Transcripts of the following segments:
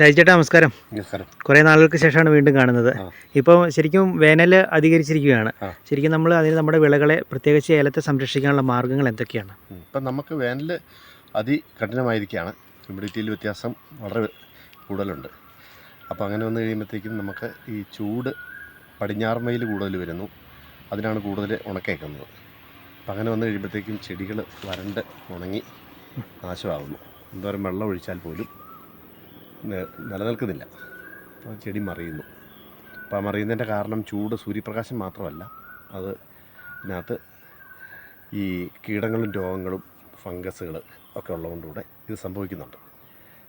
ഷാജി ചേട്ടാ നമസ്കാരം. നമസ്കാരം. കുറേ നാളുകൾക്ക് ശേഷമാണ് വീണ്ടും കാണുന്നത്. ഇപ്പോൾ ശരിക്കും വേനൽ അധികരിച്ചിരിക്കുകയാണ്. ശരിക്കും നമ്മൾ അതിന് നമ്മുടെ വിളകളെ പ്രത്യേകിച്ച് ഏലത്തെ സംരക്ഷിക്കാനുള്ള മാർഗങ്ങൾ എന്തൊക്കെയാണ്. ഇപ്പം നമുക്ക് വേനൽ അതികഠിനമായിരിക്കുകയാണ് ഹ്യൂമിഡിറ്റിയിൽ വ്യത്യാസം വളരെ കൂടുതലുണ്ട്. അപ്പോൾ അങ്ങനെ വന്നു കഴിയുമ്പോഴത്തേക്കും നമുക്ക് ഈ ചൂട് പടിഞ്ഞാറ് മയിൽ കൂടുതൽ വരുന്നു. അതിനാണ് കൂടുതൽ ഉണക്കേക്കുന്നത്. അപ്പം അങ്ങനെ വന്നു കഴിയുമ്പോഴത്തേക്കും ചെടികൾ വരണ്ട് ഉണങ്ങി നാശമാകുന്നു എന്തോരം വെള്ളം ഒഴിച്ചാൽ പോലും. നിലനിൽക്കുന്നില്ല. അപ്പോൾ ചെടി മറിയുന്നു. അപ്പോൾ ആ മറിയുന്നതിന്റെ കാരണം ചൂട് സൂര്യപ്രകാശം മാത്രമല്ല. അത് ഇതിനകത്ത് ഈ കീടങ്ങളും രോഗങ്ങളും ഫംഗസുകൾ ഒക്കെ ഉള്ളതുകൊണ്ടുകൂടെ ഇത് സംഭവിക്കുന്നുണ്ട്.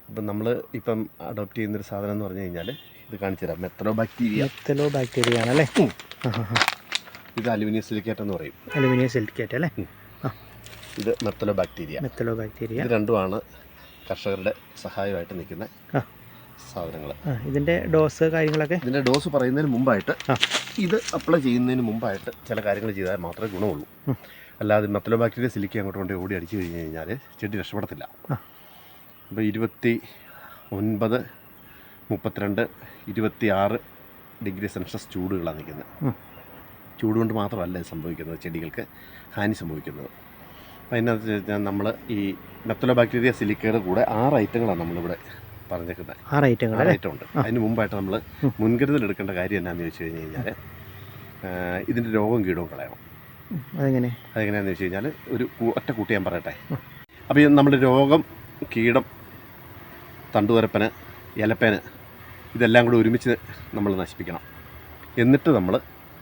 ഇപ്പം നമ്മൾ ഇപ്പം അഡോപ്റ്റ് ചെയ്യുന്നൊരു സാധനം എന്ന് പറഞ്ഞു കഴിഞ്ഞാൽ ഇത് കാണിച്ചു തരാം. മെത്തലോ ബാക്ടീരിയ മെത്തലോ ബാക്ടീരിയ ആണല്ലേ ഇത് അലുമിനിയം സിലിക്കേറ്റ് എന്ന് പറയും. അലുമിനിയം സിലിക്കേറ്റ് അല്ലേ? ഇത് മെത്തലോ ബാക്ടീരിയ മെത്തലോ ബാക്ടീരിയ ഇത് രണ്ടുമാണ് കർഷകരുടെ സഹായമായിട്ട് നിൽക്കുന്ന. സാധനങ്ങൾ ഇതിന്റെ ഡോസ് കാര്യങ്ങളൊക്കെ? ഇതിന്റെ ഡോസ് പറയുന്നതിന് മുമ്പായിട്ട് ഇത് അപ്ലൈ ചെയ്യുന്നതിന് മുമ്പായിട്ട് ചില കാര്യങ്ങൾ ചെയ്താൽ മാത്രമേ ഗുണമുള്ളൂ. അല്ലാതെ മെത്തലോ ബാക്ടീരിയ സിലിക്കി അങ്ങോട്ട് കൊണ്ട് ഓടി അടിച്ചു കഴിഞ്ഞ് കഴിഞ്ഞാൽ ചെടി രക്ഷപ്പെടത്തില്ല. അപ്പോൾ ഇരുപത്തി ഒൻപത് മുപ്പത്തിരണ്ട് ഇരുപത്തി ആറ് ഡിഗ്രി സെൻഷ്യസ് ചൂടുകളാണ് നിൽക്കുന്നത്. ഉം. ചൂട് കൊണ്ട് മാത്രമല്ല സംഭവിക്കുന്നത് ചെടികൾക്ക് ഹാനി സംഭവിക്കുന്നത്. അതിനകത്ത് വെച്ചാൽ നമ്മൾ ഈ മെത്തലോ ബാക്ടീരിയ സിലിക്കയുടെ കൂടെ ആറ് ഐറ്റങ്ങളാണ് നമ്മളിവിടെ പറഞ്ഞേക്കുന്നത്. ആറ് ഐറ്റങ്ങൾ ആറ് ഐറ്റം ഉണ്ട്. അതിന് മുമ്പായിട്ട് നമ്മൾ മുൻകരുതൽ എടുക്കേണ്ട കാര്യം എന്നാന്ന് ചോദിച്ചു കഴിഞ്ഞ് കഴിഞ്ഞാൽ ഇതിന്റെ രോഗം കീടവും കളയണം. അതെങ്ങനെ? അതെങ്ങനെയാണെന്ന് വെച്ച് കഴിഞ്ഞാൽ ഒരു ഒറ്റ കൂട്ടി ഞാൻ പറയട്ടെ. അപ്പോൾ നമ്മുടെ രോഗം കീടം തണ്ടുതുരപ്പന് ഇലപ്പേന് ഇതെല്ലാം കൂടി ഒരുമിച്ച് നമ്മൾ നശിപ്പിക്കണം. എന്നിട്ട് നമ്മൾ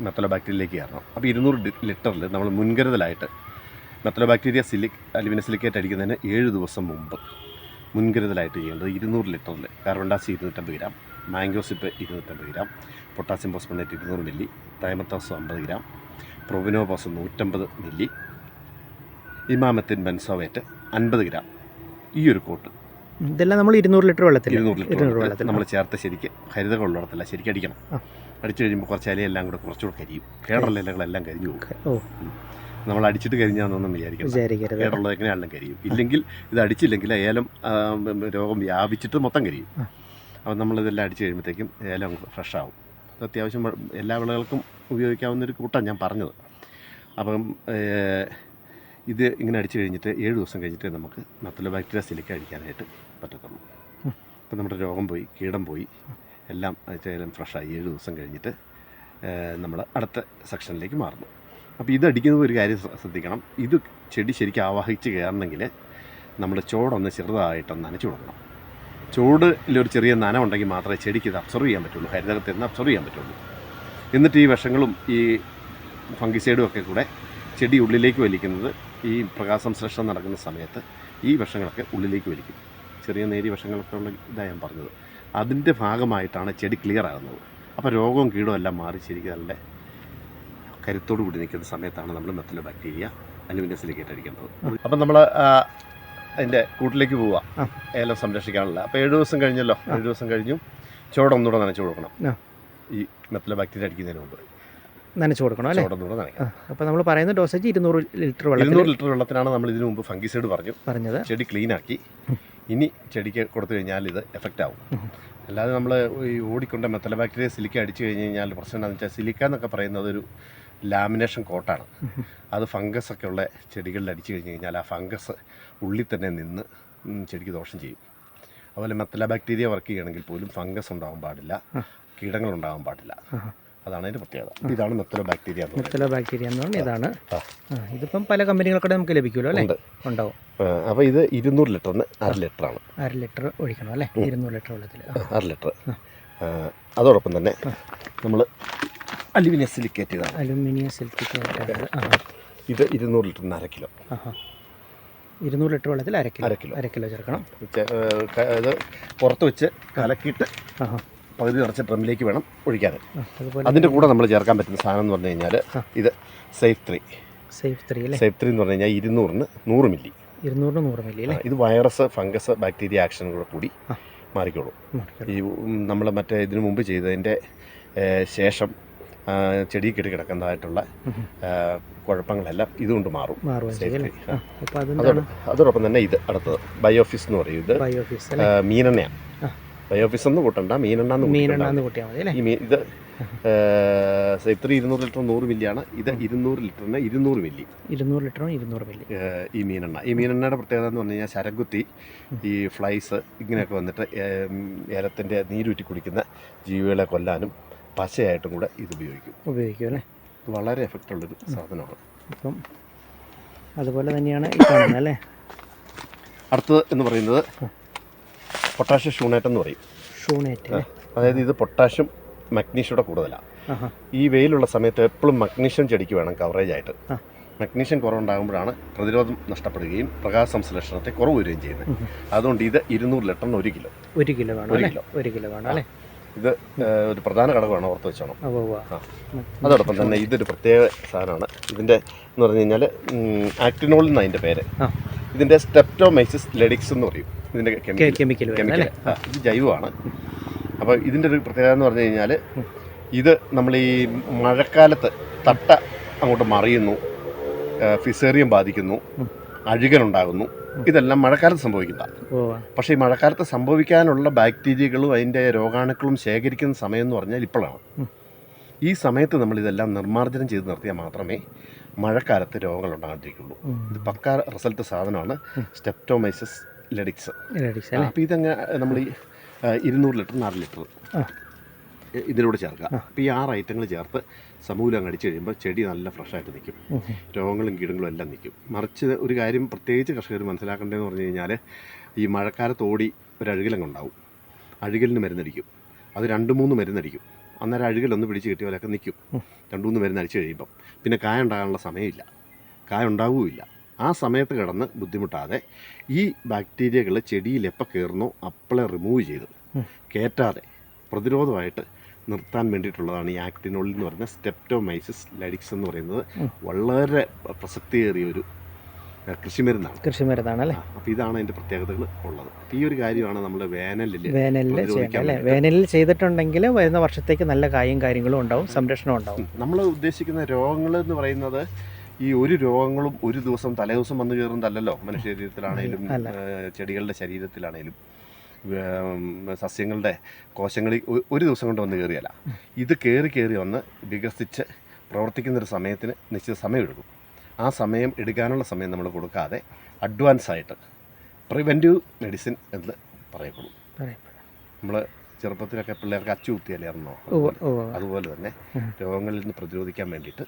മെത്തലോ ബാക്ടീരിയയിലേക്ക് കയറണം. അപ്പോൾ ഇരുന്നൂറ് ലിറ്ററിൽ നമ്മൾ മുൻകരുതലായിട്ട് മെത്തലോ ബാക്ടീരിയ സിലിക് അലുമിനിയം സിലിക്കേറ്റ് അടിക്കുന്നതിന് ഏഴ് ദിവസം മുമ്പ് മുൻകരുതലായിട്ട് ചെയ്യേണ്ടത് ഇരുന്നൂറ് ലിറ്ററിൽ കാർബൺ ഡൈഓക്സൈഡ് ഇരുന്നൂറ്റമ്പത് ഗ്രാം മാംഗോസിപ്പ് ഇരുന്നൂറ്റമ്പത് ഗ്രാം പൊട്ടാസ്യം ഫോസ്ഫണേറ്റ് ഇരുന്നൂറ് മില്ലി തൈമത്തോസ് അമ്പത് ഗ്രാം പ്രൊവിനോപോസ് നൂറ്റമ്പത് മില്ലി ഇമാമത്തിൻ ബെൻസോവേറ്റ് അൻപത് ഗ്രാം. ഈ ഒരു കോട്ട് ഇതെല്ലാം നമ്മൾ ഇരുന്നൂറ് ലിറ്റർ വെള്ളത്തിൽ ഇരുന്നൂറ് ലിറ്റർ വെള്ളത്തിൽ നമ്മൾ ചേർത്ത് ശരിക്ക് ഹരിതകൾ ഉള്ളിടത്തല്ല ശരിക്കും അടിക്കണം. അടിച്ചു കഴിയുമ്പോൾ കുറച്ച് ഇലയെല്ലാം കൂടെ കുറച്ചുകൂടെ കരിയും. കേടുള്ള ഇലകളെല്ലാം കരിഞ്ഞു പോകും. നമ്മൾ അടിച്ചിട്ട് കരിഞ്ഞാന്നൊന്നും വിചാരിക്കണം വിചാരിക്കരുത്. കേടുള്ളത് എങ്ങനെയാണെങ്കിലും കരിയും. ഇല്ലെങ്കിൽ ഇത് അടിച്ചില്ലെങ്കിൽ ഏലം രോഗം വ്യാപിച്ചിട്ട് മൊത്തം കരിയും. അപ്പം നമ്മളിതെല്ലാം അടിച്ച് കഴിയുമ്പോഴത്തേക്കും ഏലം ഫ്രഷ് ആവും. ഇത് അത്യാവശ്യം എല്ലാ വിളകൾക്കും ഉപയോഗിക്കാവുന്ന ഒരു കൂട്ടാണ് ഞാൻ പറഞ്ഞത്. അപ്പം ഇത് ഇങ്ങനെ അടിച്ചു കഴിഞ്ഞിട്ട് ഏഴ് ദിവസം കഴിഞ്ഞിട്ട് നമുക്ക് നത്തല ബാക്ടീരിയ സിലിക്ക അടിക്കാനായിട്ട് പറ്റത്തുള്ളൂ. അപ്പം നമ്മുടെ രോഗം പോയി കീടം പോയി എല്ലാം ഏലം ഫ്രഷായി ഏഴ് ദിവസം കഴിഞ്ഞിട്ട് നമ്മൾ അടുത്ത സെക്ഷനിലേക്ക് മാറുന്നു. അപ്പോൾ ഇത് അടിക്കുന്നത് ഒരു കാര്യം ശ്ര- ശ്രദ്ധിക്കണം. ഇത് ചെടി ശരിക്കും ആവാഹിച്ച് കയറണമെങ്കിൽ നമ്മൾ ചോടൊന്ന് ചെറുതായിട്ടൊന്ന് നനച്ചു കൊടുക്കണം. ചൂടിലൊരു ചെറിയ നന ഉണ്ടെങ്കിൽ മാത്രമേ ചെടിക്ക് ഇത് അബ്സർവ് ചെയ്യാൻ പറ്റുള്ളൂ. ഹരിതകത്തിൽ നിന്ന് അബ്സർവ് ചെയ്യാൻ പറ്റുള്ളൂ. എന്നിട്ട് ഈ വിഷങ്ങളും ഈ ഫംഗിസൈഡും ഒക്കെ കൂടെ ചെടി ഉള്ളിലേക്ക് വലിക്കുന്നത് ഈ പ്രകാശസംശ്ലേഷണം നടക്കുന്ന സമയത്ത് ഈ വിഷങ്ങളൊക്കെ ഉള്ളിലേക്ക് വലിക്കും. ചെറിയ നേരിയ വിഷങ്ങളൊക്കെ ഉള്ള ഇതാണ് ഞാൻ പറഞ്ഞത്. അതിന്റെ ഭാഗമായിട്ടാണ് ചെടി ക്ലിയർ ആകുന്നത്. അപ്പോൾ രോഗവും കീടവും എല്ലാം മാറി ശരിക്കും നല്ല കരുത്തോടു കൂടി നിൽക്കുന്ന സമയത്താണ് നമ്മൾ മെത്തലോ ബാക്ടീരിയ അലുമിനിയം സിലിക്കേറ്റ് അടിക്കുന്നത് അപ്പം നമ്മൾ അതിന്റെ കൂട്ടിലേക്ക് പോവുക ഏല സംരക്ഷിക്കാനുള്ള. അപ്പോൾ ഏഴ് ദിവസം കഴിഞ്ഞല്ലോ? ഏഴ് ദിവസം കഴിഞ്ഞു. ചോടൊന്നുകൂടെ നനച്ചു കൊടുക്കണം. ഈ മെത്തലോ ബാക്ടീരിയ അടിക്കുന്നതിന് മുമ്പ്. നനച്ചു കൊടുക്കണം അല്ലേ? അപ്പോൾ നമ്മൾ പറയുന്ന ഡോസേജ് ഇരുന്നൂറ് ലിറ്റർ വെള്ളം ഇരുന്നൂറ് ലിറ്റർ വെള്ളത്തിനാണ് നമ്മൾ ഇതിനു മുമ്പ് ഫംഗിസൈഡ് പറഞ്ഞു. പറഞ്ഞത്. ചെടി ക്ലീൻ ആക്കി. ഇനി ചെടിക്ക് കൊടുത്തു കഴിഞ്ഞാൽ ഇത് എഫക്റ്റ് ആവും. അല്ലാതെ നമ്മൾ ഈ ഓടിക്കൊണ്ട് മെത്തല ബാക്ടീരിയ സിലിക്ക അടിച്ചു കഴിഞ്ഞ് കഴിഞ്ഞാൽ പ്രശ്നം എന്താണെന്ന് വെച്ചാൽ സിലിക്ക എന്നൊക്കെ പറയുന്നത് ഒരു ലാമിനേഷൻ കോട്ടാണ്. അത് ഫംഗസ് ഒക്കെ ഉള്ള ചെടികളിൽ അടിച്ചു കഴിഞ്ഞ് കഴിഞ്ഞാൽ ആ ഫംഗസ് ഉള്ളിൽ തന്നെ നിന്ന് ചെടിക്ക് ദോഷം ചെയ്യും. അതുപോലെ മെത്തല ബാക്ടീരിയ വർക്ക് ചെയ്യണമെങ്കിൽ പോലും ഫംഗസ് ഉണ്ടാവാൻ പാടില്ല കീടങ്ങൾ ഉണ്ടാവാൻ പാടില്ല. അതാണ് അതിന്റെ പ്രത്യേകത. ഇതാണ് മെത്തല ബാക്ടീരിയ മെത്തല ബാക്ടീരിയ എന്ന് പറഞ്ഞാൽ ഇതാണ്. ഇതിപ്പം പല കമ്പനികളൊക്കെ നമുക്ക് ലഭിക്കുമല്ലോ അല്ലേ? ഉണ്ടാവും. അപ്പോൾ ഇത് ഇരുന്നൂറ് ലിറ്ററിന് അര ലിറ്ററാണ് അര ലിറ്റർ ഒഴിക്കണം അല്ലേ? ഇരുന്നൂറ് ലിറ്റർ വെള്ളത്തിൽ. ആ, അര ലിറ്റർ. അതോടൊപ്പം തന്നെ നമ്മൾ അലുമിനിയം സിലിക്കേറ്റ് അലുമിനിയം സിലിക്കേറ്റ് ആ ഇത് ഇരുന്നൂറ് ലിറ്ററിന് അര കിലോ. ഇരുന്നൂറ് ലിറ്റർ വെള്ളത്തിൽ അര കിലോ. അര കിലോ. അര കിലോ ചേർക്കണം. ഇത് പുറത്ത് വെച്ച് കലക്കിയിട്ട് പകുതി നിറച്ച ഡ്രമ്മിലേക്ക് വേണം ഒഴിക്കാൻ. അതിന്റെ കൂടെ നമ്മൾ ചേർക്കാൻ പറ്റുന്ന സാധനം എന്ന് പറഞ്ഞു കഴിഞ്ഞാൽ ഇത് സേഫ് ത്രീ. സേഫ് ത്രീ അല്ലേ? സേഫ് ത്രീ എന്ന് പറഞ്ഞു കഴിഞ്ഞാൽ ഇരുന്നൂറിന് നൂറ് മില്ലി. ഇരുന്നൂറിന് നൂറ് മില്ലി അല്ലേ? ഇത് വൈറസ് ഫംഗസ് ബാക്ടീരിയ ആക്ഷൻ കൂടെ കൂടി. മാറിക്കോളും. ഈ നമ്മൾ മറ്റേ ഇതിനു മുമ്പ് ചെയ്തതിന്റെ ശേഷം ചെടി കെട്ടി കിടക്കുന്നതായിട്ടുള്ള കുഴപ്പങ്ങളെല്ലാം ഇതുകൊണ്ട് മാറും. അതോടൊപ്പം തന്നെ ഇത് അടുത്തത് ബയോഫിസ് എന്ന് പറയും ഇത്. മീനെണ്ണയാണ്. ബയോഫിസ് എന്ന് കൂട്ടണ്ട മീനെണ്ണ ഈ മീൻ ഇത് ഇത്ര ഇരുന്നൂറ് ലിറ്റർ നൂറ് മില്ലിയാണ്. ഇത് ഇരുന്നൂറ് ലിറ്ററിന് ഇരുന്നൂറ് മില്ലി. ഇരുന്നൂറ് ലിറ്ററും ഇരുന്നൂറ് മില്ലി. ഈ മീനെണ്ണ. ഈ മീനെണ്ണയുടെ പ്രത്യേകത എന്ന് പറഞ്ഞു കഴിഞ്ഞാൽ ശരകുത്തി ഈ ഫ്ലൈസ് ഇങ്ങനെയൊക്കെ വന്നിട്ട് ഏലത്തിന്റെ നീരൂറ്റി കുടിക്കുന്ന ജീവികളെ കൊല്ലാനും പശയായിട്ടും കൂടെ ഇത് ഉപയോഗിക്കും. ഉപയോഗിക്കും അല്ലേ വളരെ എഫക്റ്റ് ഉള്ളൊരു സാധനമാണ്. അപ്പം അതുപോലെ തന്നെയാണ് ഈ കാണുന്നത് അല്ലേ? അടുത്തത് എന്ന് പറയുന്നത് പൊട്ടാഷ്യം ഷൂണേറ്റ് എന്ന് പറയും. ഷൂണേറ്റ് അതായത് ഇത് പൊട്ടാഷ്യം മഗ്നീഷ്യയുടെ കൂടുതലാണ്. ഈ വെയിലുള്ള സമയത്ത് എപ്പോഴും മഗ്നീഷ്യം ചെടിക്ക് വേണം കവറേജ് ആയിട്ട്. മഗ്നീഷ്യം കുറവുണ്ടാകുമ്പോഴാണ് പ്രതിരോധം നഷ്ടപ്പെടുകയും പ്രകാശ സംശ്ലേഷണത്തെ കുറവ് വരികയും ചെയ്യുന്നത്. അതുകൊണ്ട് ഇത് ഇരുന്നൂറ് ലിറ്ററിന് ഒരു കിലോ. ഒരു കിലോ വേണം ഒരു കിലോ. ഒരു കിലോ വേണം അല്ലേ? ഇത് ഒരു പ്രധാന ഘടകമാണ് ഓർത്ത് വെച്ചോണം. അതോടൊപ്പം തന്നെ ഇതൊരു പ്രത്യേക സാധനമാണ്. ഇതിന്റെ എന്ന് പറഞ്ഞു കഴിഞ്ഞാൽ ആക്ടിനോൾ എന്നാണ് അതിന്റെ പേര്. ഇതിന്റെ ഇതിന്റെ സ്റ്റെപ്റ്റോമൈസിസ് ലെഡിക്സ് എന്ന് പറയും. ഇതിന്റെ കെമിക്കൽ കെമിക്കൽ ഇത് ജൈവമാണ്. അപ്പോൾ ഇതിന്റെ ഒരു പ്രത്യേകത എന്ന് പറഞ്ഞു കഴിഞ്ഞാൽ ഇത് നമ്മൾ ഈ മഴക്കാലത്ത് തട്ട അങ്ങോട്ട് മറിയുന്നു ഫിസേറിയം ബാധിക്കുന്നു. അഴുകനുണ്ടാകുന്നു. ഇതെല്ലാം മഴക്കാലത്ത് സംഭവിക്കില്ല. പക്ഷേ ഈ മഴക്കാലത്ത് സംഭവിക്കാനുള്ള ബാക്ടീരിയകളും അതിന്റെ രോഗാണുക്കളും ശേഖരിക്കുന്ന സമയം എന്ന് പറഞ്ഞാൽ ഇപ്പോഴാണ്. ഈ സമയത്ത് നമ്മൾ ഇതെല്ലാം നിർമ്മാർജനം ചെയ്ത് നിർത്തിയാൽ മാത്രമേ മഴക്കാലത്ത് രോഗങ്ങൾ ഉണ്ടാകാതിരിക്കുള്ളൂ. ഇത് പക്ക റിസൾട്ട് സാധനമാണ് സ്റ്റെപ്റ്റോമൈസസ് ലെഡിക്സ് അപ്പോൾ ഇതങ്ങ് നമ്മൾ ഈ ഇരുന്നൂറ് ലിറ്റർ നാല് ലിറ്റർ. ഇതിലൂടെ ചേർക്കുക. അപ്പോൾ ഈ ആറ് ഐറ്റങ്ങൾ ചേർത്ത് സമൂലം അങ്ങ് അടിച്ചു കഴിയുമ്പോൾ ചെടി നല്ല ഫ്രഷായിട്ട് നിൽക്കും. രോഗങ്ങളും കീടങ്ങളും എല്ലാം നിൽക്കും മറിച്ച് ഒരു കാര്യം പ്രത്യേകിച്ച് കർഷകർ മനസ്സിലാക്കേണ്ടതെന്ന് പറഞ്ഞു കഴിഞ്ഞാൽ ഈ മഴക്കാലത്ത് ഓടി ഒരു അഴുകലങ്ങ് ഉണ്ടാവും അഴുകലിന് മരുന്നടിക്കും. അത് രണ്ട് മൂന്ന് മരുന്നടിക്കും. അന്നേരം അഴുകലൊന്ന് പിടിച്ച് കിട്ടിയവരൊക്കെ നിൽക്കും ഉം. രണ്ട് മൂന്ന് മരുന്ന് അടിച്ചു കഴിയുമ്പം. പിന്നെ കായ ഉണ്ടാകാനുള്ള സമയമില്ല. കായ ഉണ്ടാവുകയില്ല ആ സമയത്ത് കിടന്ന് ബുദ്ധിമുട്ടാതെ ഈ ബാക്ടീരിയകൾ ചെടിയിൽ എപ്പോൾ കയറുന്നോ അപ്പോളെ റിമൂവ് ചെയ്ത് കയറ്റാതെ പ്രതിരോധമായിട്ട് നിർത്താൻ വേണ്ടിയിട്ടുള്ളതാണ് ഈ ആക്ടിനോളിൽ എന്ന് പറയുന്ന സ്റ്റെപ്റ്റോമൈസിസ് ലഡിക്സ് എന്ന് പറയുന്നത്. വളരെ പ്രസക്തിയേറിയ ഒരു കൃഷിമരുന്നാണ്. കൃഷിമരുന്നാണ് കൃഷി മരുന്നാണ് ആ, അപ്പോൾ ഇതാണ് അതിന്റെ പ്രത്യേകതകൾ ഉള്ളത്. അപ്പോൾ ഈ ഒരു കാര്യമാണ് നമ്മൾ വേനലിൽ വേനലിൽ അല്ലേ. വേനലിൽ ചെയ്തിട്ടുണ്ടെങ്കിൽ വരുന്ന വർഷത്തേക്ക് നല്ല കായും കാര്യങ്ങളും ഉണ്ടാവും സംരക്ഷണം ഉണ്ടാവും. നമ്മൾ ഉദ്ദേശിക്കുന്ന രോഗങ്ങൾ എന്ന് പറയുന്നത് ഈ ഒരു രോഗങ്ങളും ഒരു ദിവസം തലേ ദിവസം വന്നു കയറുന്നതല്ലല്ലോ. മനുഷ്യ ശരീരത്തിലാണേലും ചെടികളുടെ ശരീരത്തിലാണേലും. സസ്യങ്ങളുടെ കോശങ്ങളിൽ ഒരു ദിവസം കൊണ്ട് വന്ന് കയറിയല്ല. ഇത് കയറി കയറി വന്ന് വികസിച്ച് പ്രവർത്തിക്കുന്ന ഒരു സമയത്തിന് നിശ്ചിത സമയമെടുക്കും. ആ സമയം എടുക്കാനുള്ള സമയം നമ്മൾ കൊടുക്കാതെ അഡ്വാൻസ് ആയിട്ട് പ്രിവെന്റീവ് മെഡിസിൻ എന്ന് പറയപ്പെടും. നമ്മൾ ചെറുപ്പത്തിലൊക്കെ പിള്ളേർക്ക് അച്ചു കുത്തിയല്ലായിരുന്നോ. അതുപോലെ തന്നെ രോഗങ്ങളിൽ നിന്ന് പ്രതിരോധിക്കാൻ വേണ്ടിയിട്ട്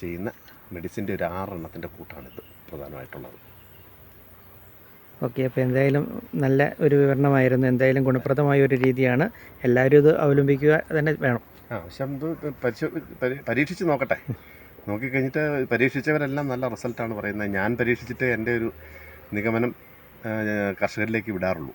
ചെയ്യുന്ന മെഡിസിന്റെ ഒരു ആറെണ്ണത്തിന്റെ കൂട്ടാണിത് പ്രധാനമായിട്ടുള്ളത്. ഓക്കെ അപ്പോൾ എന്തായാലും നല്ല ഒരു വിവരണമായിരുന്നു. എന്തായാലും ഗുണപ്രദമായ ഒരു രീതിയാണ്. എല്ലാവരും ഇത് അവലംബിക്കുക തന്നെ വേണം. ആ പരീക്ഷിച്ച് നോക്കട്ടെ. നോക്കിക്കഴിഞ്ഞിട്ട് പരീക്ഷിച്ചവരെല്ലാം നല്ല റിസൾട്ടാണ് പറയുന്നത്. ഞാൻ പരീക്ഷിച്ചിട്ട് എന്റെ ഒരു നിഗമനം കർഷകരിലേക്ക് വിടാറുള്ളൂ.